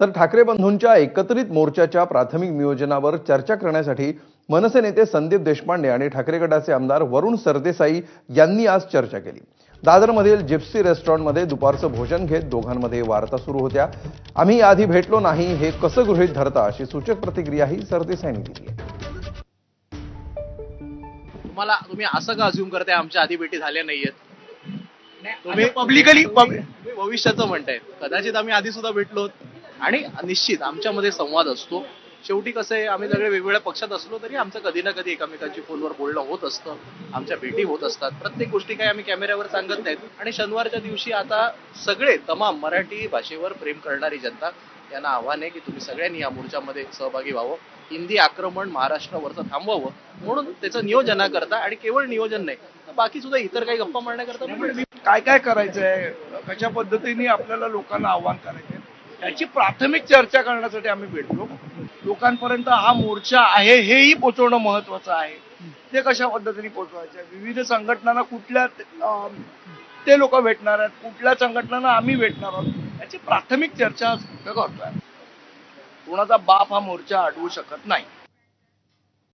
तर ठाकरे बंधूंच्या एकत्रित मोर्चाच्या प्राथमिक नियोजनावर चर्चा करण्यासाठी मनसे नेते संदीप देशपांडे आणि ठाकरे गटाचे आमदार वरुण सरदेसाई यांनी आज चर्चा केली. दादरमधील जिप्सी रेस्टॉरंटमध्ये दुपारचं भोजन घेत दोघांमध्ये वार्ता सुरू होत्या. आम्ही याआधी भेटलो नाही हे कसं गृहीत धरता अशी सूचक प्रतिक्रियाही सरदेसाईंनी दिली आहे. तुम्हाला तुम्ही असं का अज्युम करताय आमच्या आधी भेटी झाल्या नाहीयेत? तुम्ही पब्लिकली भविष्याचं म्हणताय. कदाचित आम्ही आधी सुद्धा भेटलो आणि निश्चित आमच्यामध्ये संवाद असतो. शेवटी कसं आहे आम्ही सगळे वेगवेगळ्या पक्षात असलो तरी आमचं कधी ना कधी एकमेकांची फोनवर बोलणं होत असतं. आमच्या भेटी होत असतात. प्रत्येक गोष्टी काही आम्ही कॅमेऱ्यावर सांगत नाहीत. आणि शनिवारच्या दिवशी आता सगळे तमाम मराठी भाषेवर प्रेम करणारी जनता यांना आव्हान आहे की तुम्ही सगळ्यांनी या मोर्चामध्ये सहभागी व्हावं. हिंदी आक्रमण महाराष्ट्रावरचं थांबवावं म्हणून त्याचं नियोजना करता आणि केवळ नियोजन नाही तर बाकी सुद्धा इतर काही गप्पा मारण्याकरता काय काय करायचंय? कशा पद्धतीने आपल्याला लोकांना आव्हान करायचंय? याची प्राथमिक चर्चा करण्यासाठी आम्ही भेटलो. लोकांपर्यंत हा मोर्चा आहे हेही पोचवणं महत्वाचं आहे. ते कशा पद्धतीने पोचवायचं? आहे विविध संघटनांना कुठल्या ते लोक भेटणार आहेत? कुठल्या संघटनांना आम्ही भेटणार आहोत? याची प्राथमिक चर्चा करतोय. कोणाचा बाप हा मोर्चा अडवू शकत नाही.